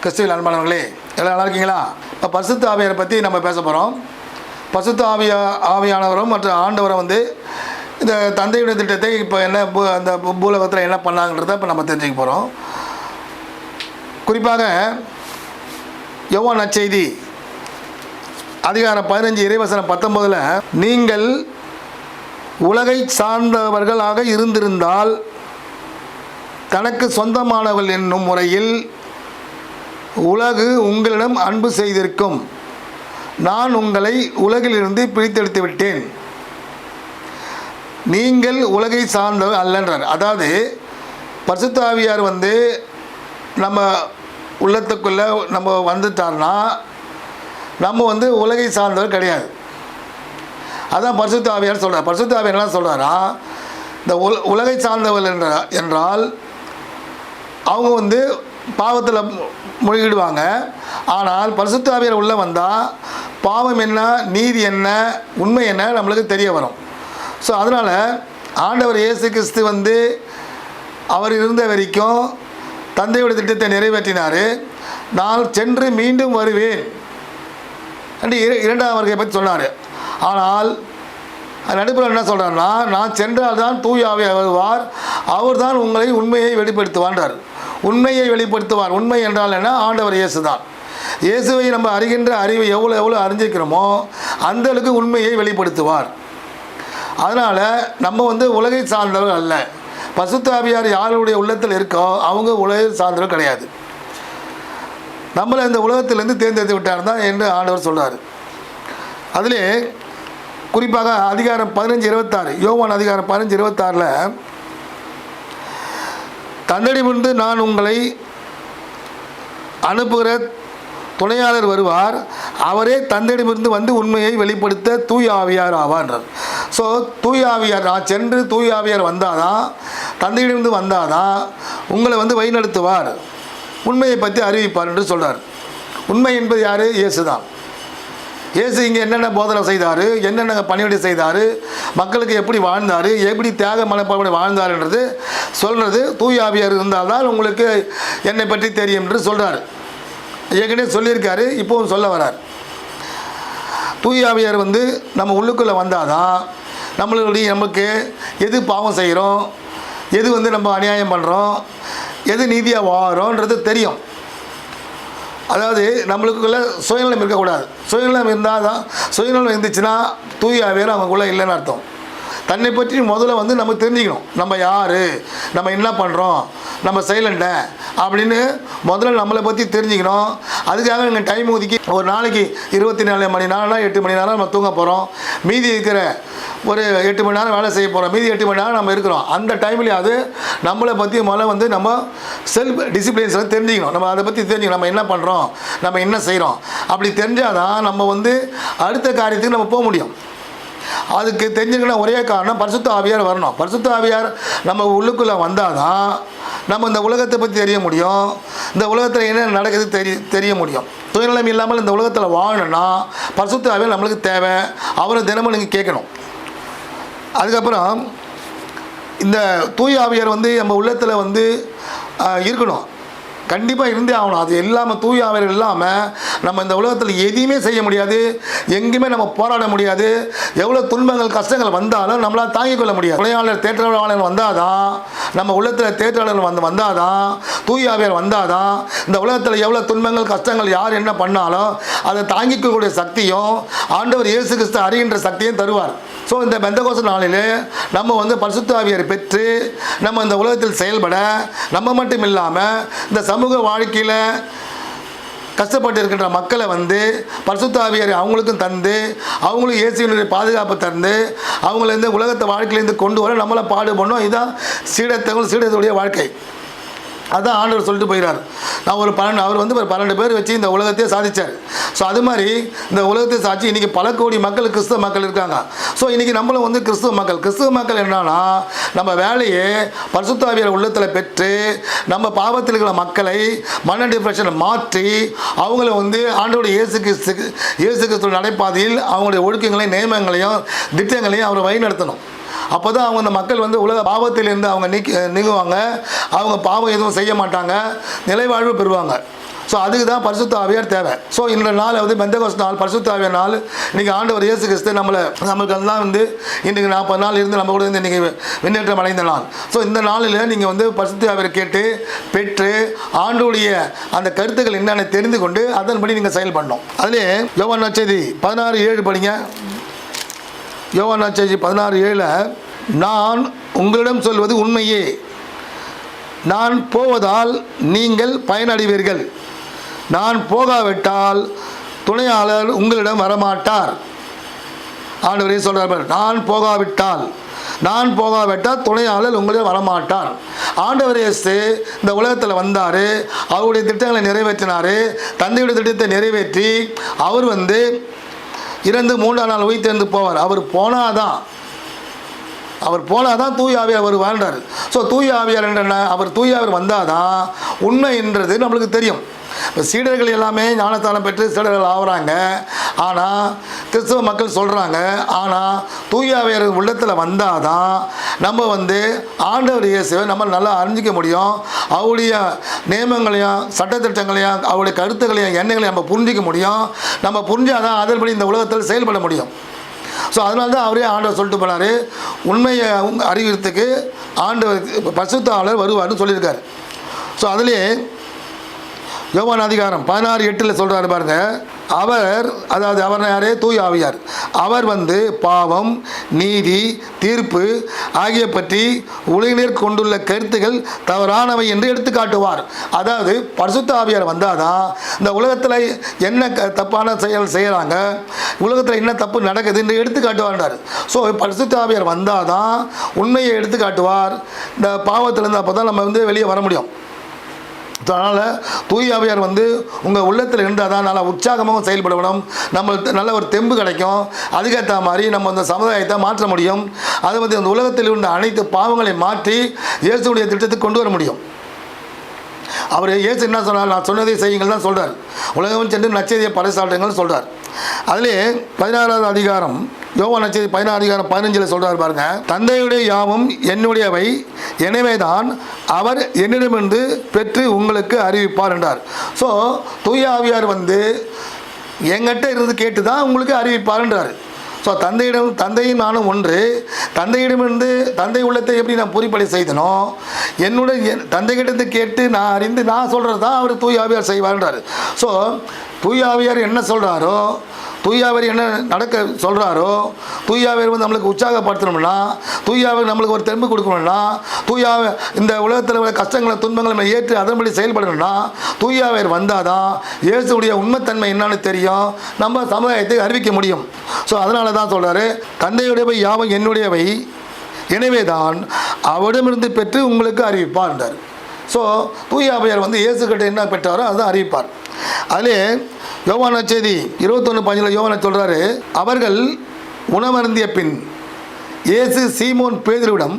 கிறிஸ்துவில் அன்பானவர்களே எல்லாம் நல்லா இருக்கீங்களா? இப்போ பரிசுத்த ஆவியாரை பற்றி நம்ம பேச போகிறோம் பரிசுத்த ஆவியா ஆவியானவரும் மற்றும் ஆண்டவரும் வந்து இந்த தந்தையுடைய திட்டத்தை இப்போ என்ன பூ- அந்த பூ- பூலகத்தில் என்ன பண்ணாங்கன்றதை இப்போ நம்ம தெரிஞ்சுக்க போகிறோம் குறிப்பாக யோவான் நச்செய்தி அதிகாரம் பதினஞ்சு இறைவசனம் பத்தொம்போதில் நீங்கள் உலகை சார்ந்தவர்களாக இருந்திருந்தால் தனக்கு சொந்தமானவர்கள் என்னும் முறையில் உலகு உங்களிடம் அன்பு செய்திருக்கும். நான் உங்களை உலகிலிருந்து பிரித்தெடுத்து விட்டேன். நீங்கள் உலகை சார்ந்தவர் அல்லன்றார் அதாவது பரிசுத்தாவியார் வந்து நம்ம உள்ளத்துக்குள்ளே நம்ம வந்துட்டார்னா நம்ம வந்து உலகை சார்ந்தவர் கிடையாது. அதான் பரிசுத்தாவியார் சொல்கிறார் பரிசுத்தாவியார் என்ன சொல்கிறாரா இந்த உல உலகை சார்ந்தவர் என்ற என்றால் அவங்க வந்து பாவத்தில் மூழ்கிடுவாங்க. ஆனால் பரிசுத்தாவியர் உள்ளே வந்தால் பாவம் என்ன நீதி என்ன உண்மை என்ன நம்மளுக்கு தெரிய வரும். ஸோ அதனால் ஆண்டவர் இயேசு கிறிஸ்து வந்து அவர் இருந்த வரைக்கும் தந்தையோட திட்டத்தை நிறைவேற்றினார். நான் சென்று மீண்டும் வருவேன். என்று இர- இரண்டாம் வருகை பற்றி சொன்னார். ஆனால் நடுப்புற என்ன சொல்கிறாருன்னா நான் சென்றால் தான் தூயாவை வருவார் அவர் தான் உங்களை உண்மையை வெளிப்படுத்துவான்றார். உண்மையை வெளிப்படுத்துவார். உண்மை என்றால் என்ன? ஆண்டவர் இயேசு தான் இயேசுவை நம்ம அறிகின்ற அறிவை எவ்வளோ எவ்வளோ அறிஞ்சிக்கிறோமோ அந்த அளவுக்கு உண்மையை வெளிப்படுத்துவார். அதனால் நம்ம வந்து உலகை சார்ந்தவர்கள் அல்ல. பசுத்தாவியார் யாருடைய உள்ளத்தில் இருக்கோ அவங்க உலகை சார்ந்தவர்கள் கிடையாது. நம்மளை இந்த உலகத்திலேருந்து தேர்ந்தெடுத்து விட்டார் தான் என்று ஆண்டவர் சொல்கிறார் அதிலே குறிப்பாக அதிகாரம் பதினஞ்சு இருபத்தாறு யோவான் அதிகாரம் பதினஞ்சு இருபத்தாறில் தன்னடிமிருந்து நான் உங்களை அனுப்புகிற துணையாளர் வருவார். அவரே தந்தையிடமிருந்து வந்து உண்மையை வெளிப்படுத்த தூயாவியார் ஆவியார் ஸோ தூய ஆவியார் நான் சென்று தூயாவியார் வந்தாதான் தந்தையிடமிருந்து வந்தாதான் உங்களை வந்து வழிநடத்துவார். உண்மையை பற்றி அறிவிப்பார் என்று சொல்கிறார் உண்மை என்பது யார்? இயேசு தான் இயேசு இங்கே என்னென்ன போதனை செய்தார்? என்னென்ன பணிவிடை செய்தார்? மக்களுக்கு எப்படி வாழ்ந்தார்? எப்படி தியாக மனப்பாடு வாழ்ந்தார்ன்றது சொல்கிறது தூயாவியார் இருந்தால் இருந்தால்தான் உங்களுக்கு என்னை பற்றி தெரியும் என்று சொல்கிறார் ஏற்கனவே சொல்லியிருக்காரு இப்போவும் சொல்ல வரார். தூயாவியார் வந்து நம்ம உள்ளுக்குள்ளே வந்தாதான் நம்மளுடைய நமக்கு எது பாவம் செய்கிறோம் எது வந்து நம்ம அநியாயம் பண்ணுறோம் எது நீதியாக வாரோன்றது தெரியும். அதாவது நம்மளுக்குள்ள சுயநலம் இருக்கக்கூடாது. சுயநலம் இருந்தால் தான் சுயநலம் இருந்துச்சுன்னா தூய ஆவியார் அவங்களுக்குள்ளே இல்லைன்னு அர்த்தம். தன்னை பற்றி முதல்ல வந்து நம்ம தெரிஞ்சுக்கணும். நம்ம யார்? நம்ம என்ன பண்ணுறோம் நம்ம செய்யலண்ட அப்படின்னு முதல்ல நம்மளை பற்றி தெரிஞ்சுக்கணும். அதுக்காக நீங்கள் டைம் ஒதுக்கி ஒரு நாளைக்கு இருபத்தி நாலு மணி நேரம்னா எட்டு மணி நேரம் நம்ம தூங்க போகிறோம் மீதி இருக்கிற ஒரு எட்டு மணி நேரம் வேலை செய்ய போகிறோம் மீதி எட்டு மணி நேரம் நம்ம இருக்கிறோம். அந்த டைம்லேயாவது நம்மளை பற்றி முதல்ல வந்து நம்ம செல்ஃப் டிசிப்ளின்ஸ் தெரிஞ்சுக்கணும். நம்ம அதை பற்றி தெரிஞ்சுக்கணும். நம்ம என்ன பண்ணுறோம் நம்ம என்ன செய்கிறோம் அப்படி தெரிஞ்சால் தான் நம்ம வந்து அடுத்த காரியத்துக்கு நம்ம போக முடியும். அதுக்கு தெரிஞ்சுக்கணும் ஒரே காரணம் பரிசுத்த ஆவியார் வரணும். பரிசுத்த ஆவியார் நம்ம உள்ளுக்குள்ளே வந்தால் தான் நம்ம இந்த உலகத்தை பற்றி தெரிய முடியும். இந்த உலகத்தில் என்ன நடக்குது தெரிய தெரிய முடியும். சுயநலம் இல்லாமல் இந்த உலகத்தில் வாழணும்னா பரிசுத்த ஆவியார் நம்மளுக்கு தேவை. அவரை தினமும் நீங்கள் கேட்கணும். அதுக்கப்புறம் இந்த தூய ஆவியார் வந்து நம்ம உள்ளத்தில் வந்து இருக்கணும். கண்டிப்பாக இருந்தே ஆகணும். அது இல்லாமல் தூய ஆவியார் இல்லாமல் நம்ம இந்த உலகத்தில் எதையுமே செய்ய முடியாது. எங்கேயுமே நம்ம போராட முடியாது. எவ்வளோ துன்பங்கள் கஷ்டங்கள் வந்தாலும் நம்மளால் தாங்கிக் கொள்ள முடியாது. துணையாளர் தேற்றவாளர் வந்தால் தான் நம்ம உள்ளத்தில் தேற்றவாளர் வந்து வந்தால் தான் தூய ஆவியர் வந்தால் தான் இந்த உலகத்தில் எவ்வளோ துன்பங்கள் கஷ்டங்கள் யார் என்ன பண்ணாலும் அதை தாங்கிக்கக்கூடிய சக்தியும் ஆண்டவர் இயேசு கிறிஸ்து அறிகின்ற சக்தியும் தருவார். ஸோ இந்த பெந்தகோச நாளில் நம்ம வந்து பரிசுத்தாவியர் பெற்று நம்ம இந்த உலகத்தில் செயல்பட நம்ம மட்டும் இல்லாமல் இந்த சமூக வாழ்க்கையில் கஷ்டப்பட்டு இருக்கின்ற மக்களை வந்து பரிசுத்தாவியரை அவங்களுக்கும் தந்து அவங்களும் இயேசுவினுடைய பாதுகாப்பு தந்து அவங்கள இருந்து உலகத்தை வாழ்க்கையிலேருந்து கொண்டு வர நம்மளை பாடுபடணும். இதுதான் சீடத்தவங்க சீடத்துடைய வாழ்க்கை. அதுதான் ஆண்டவர் சொல்லிட்டு போயிறார். நான் ஒரு பன்னெண்டு அவர் வந்து ஒரு பன்னெண்டு பேர் வச்சு இந்த உலகத்தையே சாதித்தார் ஸோ அது மாதிரி இந்த உலகத்தை சாட்சி இன்றைக்கி பல கோடி மக்கள் கிறிஸ்தவ மக்கள் இருக்காங்க. ஸோ இன்றைக்கி நம்மளும் வந்து கிறிஸ்துவ மக்கள். கிறிஸ்துவ மக்கள் என்னன்னா நம்ம வேலையை பரிசுத்தாவியர் உள்ளத்தில் பெற்று நம்ம பாவத்தில் இருக்கிற மக்களை மன டிப்ரெஷனை மாற்றி அவங்கள வந்து ஆண்டோட இயேசு கிறிஸ்து இயேசு கிறிஸ்துவ நடைபாதையில் அவங்களுடைய ஒழுக்கங்களையும் நியமங்களையும் திட்டங்களையும் அவரை வழிநடத்தணும். அப்போ தான் அவங்க அந்த மக்கள் வந்து உலக பாவத்திலிருந்து அவங்க நீக்கி நீங்குவாங்க. அவங்க பாவம் எதுவும் செய்ய மாட்டாங்க. நிலைவாழ்வு பெறுவாங்க. ஸோ அதுக்கு தான் பரிசுத்தாவியார் தேவை. ஸோ இந்த நாள் வந்து பெந்தகோஸ் நாள் பரிசுத்தாவிய நாள். இன்றைக்கி ஆண்டவர் இயேசு கிறிஸ்து நம்மளை நம்மளுக்கு எல்லாம் வந்து இன்றைக்கி நாற்பது நாள் இருந்து நம்ம கூட இருந்து இன்றைக்கி முன்னேற்றம் அடைந்த நாள். ஸோ இந்த நாளில் நீங்கள் வந்து பரிசுத்தாவியர் கேட்டு பெற்று ஆண்டுடைய அந்த கருத்துக்கள் என்னென்ன தெரிந்து கொண்டு அதன்படி நீங்கள் செயல்படணும். அதிலே யோவான் நச்சதி பதினாறு ஏழு படிங்க. யோவான் பதினாறு ஏழில் நான் உங்களிடம் சொல்வது உண்மையே. நான் போவதால் நீங்கள் பயனடைவீர்கள். நான் போகாவிட்டால் துணையாளர் உங்களிடம் வரமாட்டார். ஆண்டவரே சொல்கிறார் நான் போகாவிட்டால் நான் போகாவிட்டால் துணையாளர் உங்களிடம் வரமாட்டார். ஆண்டவர் இயேசு இந்த உலகத்தில் வந்தார் அவருடைய திட்டங்களை நிறைவேற்றினார் தந்தையுடைய திட்டத்தை நிறைவேற்றி அவர் வந்து இறந்து மூன்றாம் நாள் உயிர் தேர்ந்து போவார். அவர் போனாதான். அவர் போனால் தான் தூயாவியார் ஆவியார் வருவான்றார் ஸோ தூய ஆவியார் என்ன அவர் தூய ஆவியார் வந்தால் தான் உண்மைன்றது நம்மளுக்கு தெரியும். இப்போ சீடர்கள் எல்லாமே ஞானத்தானம் பெற்று சீடர்கள் ஆகுறாங்க ஆனால் கிறிஸ்தவ மக்கள் சொல்கிறாங்க ஆனால் தூயாவையர் உள்ளத்தில் வந்தால் தான் நம்ம வந்து ஆண்டவர் இயேசுவை நம்ம நல்லா அறிஞ்சிக்க முடியும். அவருடைய நியமங்களையும் சட்டத்திட்டங்களையும் அவருடைய கருத்துக்களையும் எண்ணங்களையும் நம்ம புரிஞ்சிக்க முடியும். நம்ம புரிஞ்சாதான் அதன்படி இந்த உலகத்தில் செயல்பட முடியும். ஸோ அதனால தான் அவரே ஆண்டவர் சொல்லிட்டு போனார். உண்மையை உங்க- ஆண்டவர் பசுத்தாளர் வருவார்னு சொல்லியிருக்காரு. ஸோ அதிலே யோவான் அதிகாரம் பதினாறு எட்டில் சொல்கிறாரு பாருங்க. அவர் அதாவது அவர் யாரே? தூய் ஆவியார். அவர் வந்து பாவம் நீதி தீர்ப்பு ஆகிய பற்றி உலகினர் கொண்டுள்ள கருத்துகள் தவறானவை என்று எடுத்து காட்டுவார். அதாவது பரிசுத்த ஆவியார் வந்தாதான் இந்த உலகத்தில் என்ன க- தப்பான செயல் செய்கிறாங்க உலகத்தில் என்ன தப்பு நடக்குது என்று எடுத்து காட்டுவார்ன்றார். ஸோ பரிசுத்த ஆவியார் வந்தாதான் உண்மையை எடுத்து காட்டுவார். இந்த பாவத்திலேருந்து அப்போ தான் நம்ம வந்து வெளியே வர முடியும். அதனால் தூயாவியார் வந்து உங்கள் உள்ளத்தில் இருந்தால் தான் நல்லா உற்சாகமாகவும் செயல்படணும். நம்மளுக்கு நல்ல ஒரு தெம்பு கிடைக்கும். அதுக்கேற்ற மாதிரி நம்ம அந்த சமுதாயத்தை மாற்ற முடியும். அது வந்து அந்த உலகத்தில் உள்ள அனைத்து பாவங்களை மாற்றி இயேசுடைய திட்டத்துக்கு கொண்டு வர முடியும். அவர் இயேசு என்ன சொன்னார்? நான் சொன்னதை செய்யுங்கள் தான் சொல்கிறார் உலகம் சென்று நச்செய்தியை பறைசாட்டுங்கள் சொல்கிறார் அதிலே பதினாறாவது அதிகாரம் யோவா நட்சத்திரம் பதினாறு அதிகாரம் பதினஞ்சில் சொல்கிறார் பாருங்க. தந்தையுடைய யாவும் என்னுடையவை எனவே தான் அவர் என்னிடமிருந்து பெற்று உங்களுக்கு அறிவிப்பார் என்றார். ஸோ தூய ஆவியார் வந்து எங்கிட்ட இருந்து கேட்டு தான் உங்களுக்கு அறிவிப்பார்ன்றார் ஸோ தந்தையிடம் தந்தையும் நானும் ஒன்று தந்தையிடமிருந்து தந்தை உள்ளத்தை எப்படி நான் பொறிப்படை செய்தனோ என்னோட என் தந்தைகிட்டருந்து கேட்டு நான் அறிந்து நான் சொல்கிறது தான் அவர் தூய் ஆவியார் செய்வார்ன்றார் ஸோ தூயாவியார் என்ன சொல்கிறாரோ தூயாவர் என்ன நடக்க சொல்கிறாரோ தூயாவர் வந்து நம்மளுக்கு உற்சாகப்படுத்தணும்னா தூயாவர் நம்மளுக்கு ஒரு தெம்பு கொடுக்கணும்னா தூயா இந்த உலகத்தில் உள்ள கஷ்டங்களை துன்பங்களை நம்ம ஏற்று அதன்படி செயல்படணும்னா தூயாவர் வந்தால் தான் இயேசுடைய உண்மைத்தன்மை என்னன்னு தெரியும். நம்ம சமுதாயத்தை அறிவிக்க முடியும். ஸோ அதனால தான் சொல்கிறாரு தந்தையுடையவை யாவும் என்னுடையவை. எனவே தான் அவரிடமிருந்து பெற்று உங்களுக்கு அறிவிப்பார்ன்றார் ஸோ தூய வந்து இயேசுக்கிட்ட என்ன பெற்றாரோ அதுதான் அறிவிப்பார். அதிலே யோவான செய்தி இருபத்தொன்று பஞ்சில் யோவான சொல்கிறாரு அவர்கள் உணவருந்திய பின் இயேசு சீமோன் பேதுருவிடம்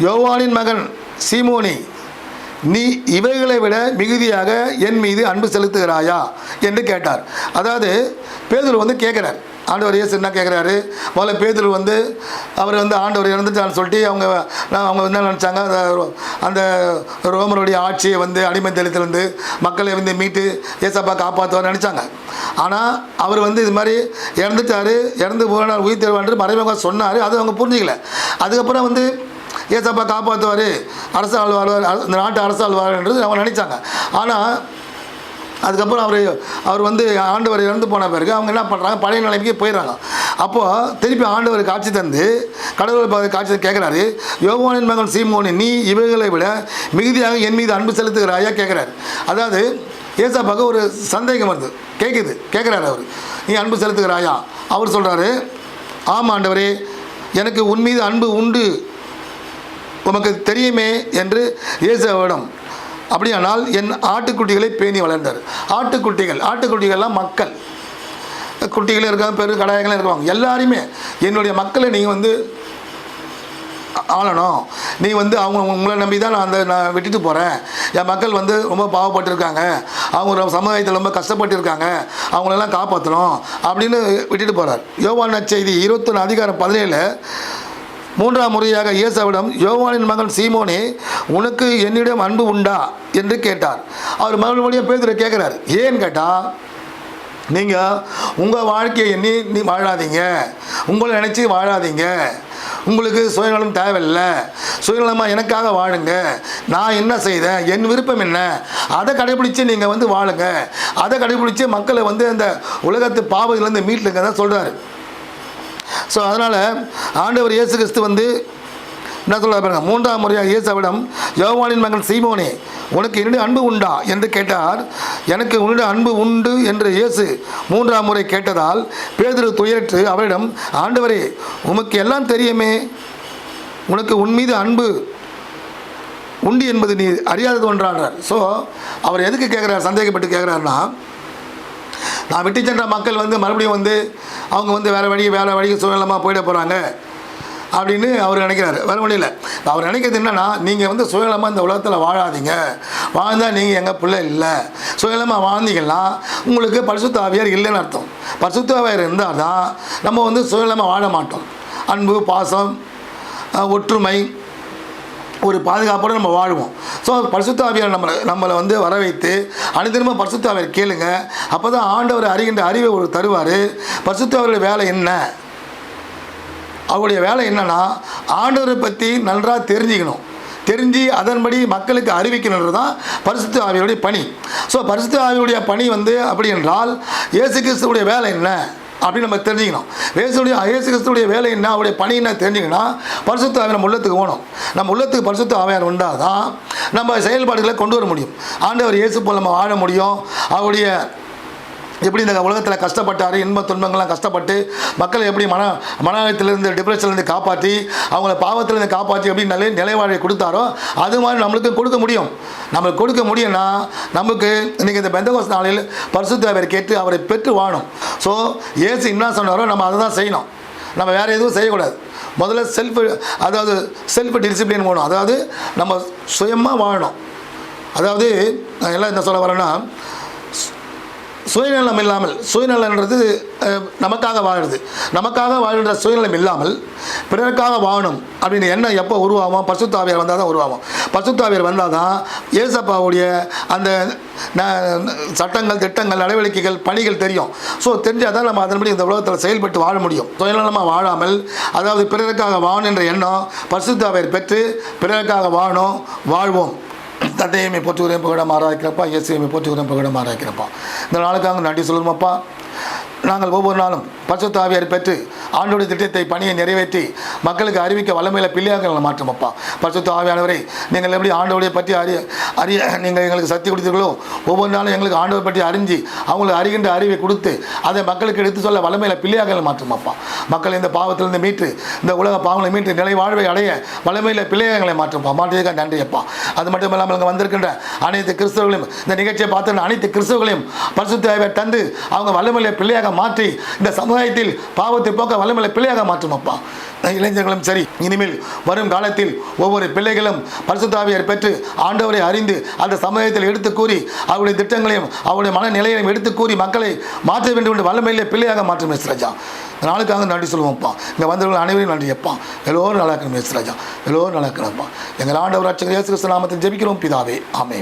யோவானின் மகன் சீமோனி நீ இவைகளை விட மிகுதியாக என் மீது அன்பு செலுத்துகிறாயா? என்று கேட்டார். அதாவது பேதுரு வந்து கேட்குறார். ஆண்டவர் இயேசு என்ன கேட்குறாரு முதல்ல பேதர் வந்து அவர் வந்து ஆண்டவர் இறந்துட்டான்னு சொல்லிட்டு அவங்க நான் அவங்க என்ன நினச்சாங்க? அந்த அந்த ரோமருடைய ஆட்சியை வந்து அடிமை அடிமைத்தளத்திலிருந்து மக்களை வந்து மீட்டு ஏசப்பா காப்பாற்றுவார் நினச்சாங்க. ஆனால் அவர் வந்து இது மாதிரி இறந்துட்டார் இறந்து போனார் உயிர் தருவான்று மறைமுக சொன்னார் அது அவங்க புரிஞ்சிக்கல. அதுக்கப்புறம் வந்து ஏசப்பா காப்பாற்றுவார் அரசு ஆழ்வார் இந்த நாட்டு அரசு ஆழ்வார்ன்றது அவங்க நினச்சாங்க. ஆனால் அதுக்கப்புறம் அவர் அவர் வந்து ஆண்டவர் இறந்து போன பிறகு அவங்க என்ன பண்ணுறாங்க பழைய நிலைமைக்கு போயிடுறாங்க. அப்போது திருப்பி ஆண்டவர் காட்சி தந்து கடவுள் காட்சி கேட்குறாரு யோவானின் மகன் சீமோனி நீ இவைகளை விட மிகுதியாக என் மீது அன்பு செலுத்துகிறாயா? கேட்குறாரு அதாவது ஏசாப்பாக்கு ஒரு சந்தேகம் வருது. கேட்குது கேட்குறாரு அவர். நீ அன்பு செலுத்துகிறாயா? அவர் சொல்கிறாரு ஆமாம் ஆண்டவரே எனக்கு உன் மீது அன்பு உண்டு. உமக்கு தெரியுமே என்று இயேசுவிடம் அப்படியானால் என் ஆட்டுக்குட்டிகளை பேணி வளர்ந்தார் ஆட்டுக்குட்டிகள் ஆட்டுக்குட்டிகள்லாம் மக்கள். குட்டிகளும் இருக்காங்க பெரு கடாயங்களும் இருக்காங்க. எல்லாருமே என்னுடைய மக்களை நீங்கள் வந்து ஆளணும். நீ வந்து அவங்க உங்களை நம்பி தான் நான் அந்த நான் விட்டுட்டு போகிறேன் என் மக்கள் வந்து ரொம்ப பாவப்பட்டிருக்காங்க. அவங்க சமுதாயத்தில் ரொம்ப கஷ்டப்பட்டு இருக்காங்க அவங்களெல்லாம் காப்பாற்றணும் அப்படின்னு விட்டுட்டு போகிறார் யோவான் செய்தி இருபத்தொன்று அதிகாரம் பதினேழு. மூன்றாம் முறையாக இயேசாவிடம் யோவானின் மகன் சீமோனே உனக்கு என்னிடம் அன்பு உண்டா? என்று கேட்டார். அவர் மறுபடியும் பேசுகிற கேட்குறாரு. ஏன்னு கேட்டால் நீங்கள் உங்கள் வாழ்க்கையை எண்ணி நீ வாழாதீங்க. உங்களை நினச்சி வாழாதீங்க. உங்களுக்கு சுயநலம் தேவையில்லை. சுயநலமாக எனக்காக வாழுங்க. நான் என்ன செய்தேன்? என் விருப்பம் என்ன? அதை கடைபிடிச்சு நீங்கள் வந்து வாழுங்க. அதை கடைபிடிச்சு மக்களை வந்து அந்த உலகத்து பாவத்திலேருந்து மீட்லுங்க தான் சொல்கிறாரு ஸோ அதனால் ஆண்டவர் இயேசு கிறிஸ்து வந்து என்ன சொல்ல பாருங்க மூன்றாம் முறையாக இயேசுவிடம் யோவானின் மகன் சீமோனே உனக்கு என்னுடைய அன்பு உண்டா? என்று கேட்டார். எனக்கு உன்னுடைய அன்பு உண்டு என்று இயேசு மூன்றாம் முறை கேட்டதால் பேதிரு துயரற்று அவரிடம் ஆண்டவரே உமக்கு எல்லாம் தெரியுமே உனக்கு உன் மீது அன்பு உண்டு என்பது நீ அறியாதது ஒன்றாடுறார் ஸோ அவர் எதுக்கு கேட்குறார் சந்தேகப்பட்டு கேட்குறாருன்னா நான் விட்டு சென்ற மக்கள் வந்து மறுபடியும் வந்து அவங்க வந்து வேறு வழி வேறு வழி சூழ்நிலமாக போயிட போகிறாங்க அப்படின்னு அவர் நினைக்கிறாரு. வேறு வழியில் அவர் நினைக்கிறது என்னென்னா நீங்கள் வந்து சுயநலமாக இந்த உலகத்தில் வாழாதீங்க. வாழ்ந்தால் நீங்கள் எங்கள் பிள்ளை இல்லை. சுயநலமாக வாழ்ந்தீங்கன்னா உங்களுக்கு பரிசுத்தாவியார் இல்லைன்னு அர்த்தம். பரிசுத்தாவியார் இருந்தால் தான் நம்ம வந்து சுயநலமாக வாழ மாட்டோம். அன்பு பாசம் ஒற்றுமை ஒரு பாதுகாப்போடு நம்ம வாழ்வோம். ஸோ பரிசுத்தாவியார் நம்மளை நம்மளை வந்து வர வைத்து அனைத்தினமும் பரிசுத்தாவியார் கேளுங்க. அப்போ தான் ஆண்டவர் அறிகின்ற அறிவை ஒரு தருவார். பரிசுத்த வேலை என்ன? அவருடைய வேலை என்னென்னா ஆண்டவரை பற்றி நன்றாக தெரிஞ்சுக்கணும். தெரிஞ்சு அதன்படி மக்களுக்கு அறிவிக்கணுன்றது தான் பரிசுத்த ஆவியுடைய பணி. ஸோ பரிசுத்த ஆவியுடைய பணி வந்து அப்படி என்றால் இயேசு கிறிஸ்துடைய வேலை என்ன அப்படின்னு நம்ம தெரிஞ்சுக்கணும். இயேசுடைய இயேசு கிறிஸ்துடைய வேலை என்ன அவருடைய பணி என்ன தெரிஞ்சுக்கணும்னா பரிசுத்த ஆவி நம்ம உள்ளத்துக்கு ஓணும் நம்ம உள்ளத்துக்கு பரிசுத்த ஆவியார் உண்டால் தான் நம்ம செயல்பாடுகளை கொண்டு வர முடியும். ஆண்டவர் இயேசு போல் நம்ம வாழ முடியும். அவருடைய எப்படி இந்த உலகத்தில் கஷ்டப்பட்டார் இன்ப துன்பங்கள்லாம் கஷ்டப்பட்டு மக்களை எப்படி மன மன அழுத்தத்திலேருந்து டிப்ரெஷன்லேருந்து காப்பாற்றி அவங்கள பாவத்திலேருந்து காப்பாற்றி எப்படி நல்ல நிலைவாழ்வை கொடுத்தாரோ அது மாதிரி நம்மளுக்கு கொடுக்க முடியும். நம்மளுக்கு கொடுக்க முடியும்னா நமக்கு இன்றைக்கி இந்த பெந்தகோஸ் நாளில் பரிசுத்தாவியர் கேட்டு அவரை பெற்று வாழணும் ஸோ ஏசு என்ன சொன்னாரோ நம்ம அதை தான் செய்யணும். நம்ம வேறு எதுவும் செய்யக்கூடாது. முதல்ல செல்ஃப் அதாவது செல்ஃப் டிசிப்ளின் போகணும். அதாவது நம்ம சுயமாக வாழணும். அதாவது நான் எல்லாம் என்ன சொல்ல வரேன்னா சுயநலம் இல்லாமல் சுயநலன்றது நமக்காக வாழுது நமக்காக வாழ்கின்ற சுயநலம் இல்லாமல் பிறருக்காக வாழணும் அப்படின்னு எண்ணம் எப்போ உருவாகும் பசுத்தாவியர் வந்தால் தான் உருவாகும். பசுத்தாவியர் வந்தால் தான் ஏசப்பாவுடைய அந்த ந- சட்டங்கள் திட்டங்கள் நடவடிக்கைகள் பணிகள் தெரியும். ஸோ தெரிஞ்சால் தான் நம்ம அதன்படி இந்த உலகத்தில் செயல்பட்டு வாழ முடியும். சுயநலமாக வாழாமல் அதாவது பிறருக்காக வாழணும் என்ற எண்ணம் பசுத்தாவியர் பெற்று பிறருக்காக வாழணும் வாழ்வோம். தந்தையுமே போற்றுகிறேன் புகழம் ஆராய்க்கிறப்பா இயேசுமை போற்றுகிறேன் புகழம் ஆராய்க்கிறப்பா இந்த நாளுக்காக நன்றி சொல்லணுமாப்பா. நாங்கள் ஒவ்வொரு நாளும் பரிசுத்தாவியர் பெற்று ஆண்டோடைய திட்டத்தை பணியை நிறைவேற்றி மக்களுக்கு அறிவிக்க வல்லமையில பிள்ளையாக மாற்றமப்பா. பரிசுத்த ஆவியானவரை நீங்கள் எப்படி ஆண்டோடைய பற்றி அறிய அறிய நீங்கள் எங்களுக்கு சக்தி கொடுத்தீர்களோ ஒவ்வொரு நாளும் எங்களுக்கு ஆண்டவர் பற்றி அறிஞ்சு அவங்களுக்கு அறிகின்ற அறிவை கொடுத்து அதை மக்களுக்கு எடுத்து சொல்ல வல்லமையில பிள்ளையாக மாற்றமப்பா. மக்களை இந்த பாவத்திலிருந்து மீட்டு இந்த உலக பாவங்களை மீட்டு நிலை வாழ்வை அடைய வலிமையில் பிள்ளைகளை மாற்றும் மாற்றியதுக்காக நன்றி அப்பா. அது மட்டும் இல்லாமல் இங்கே வந்திருக்கின்ற அனைத்து கிறிஸ்தவர்களையும் இந்த நிகழ்ச்சியை பார்த்து அனைத்து கிறிஸ்தவர்களையும் பரிசுத்தாவை தந்து அவங்க வல்லமையில பிள்ளையாக மாற்றி இந்த சமுதாயத்தில் பாவத்தை போக்க வலிமையில் பிள்ளையாக மாற்றும் அப்பா. இளைஞர்களும் சரி இனிமேல் வரும் காலத்தில் ஒவ்வொரு பிள்ளைகளும் பரிசுத்தாவியர் பெற்று ஆண்டவரை அறிந்து அந்த சமுதாயத்தில் எடுத்து கூறி அவருடைய திட்டங்களையும் அவருடைய மனநிலையையும் எடுத்து கூறி மக்களை மாற்ற வேண்டும் என்று வல்லமையிலே பிள்ளையாக மாற்றும் மேஸ்ராஜா. நாளுக்காக நன்றி சொல்லுவோம்ப்பா. இங்கே வந்தவர்கள் அனைவரையும் நன்றி அப்பா. எல்லோரும் நல்லா இருக்கணும் மேஸ்ராஜா எல்லோரும் நல்லா இருக்கணும்ப்பா எங்கள் ஆண்டவர் அச்சகர் இயேசு கிறிஸ்து நாமத்தில் ஜெபிக்கிறோம் பிதாவே. ஆமே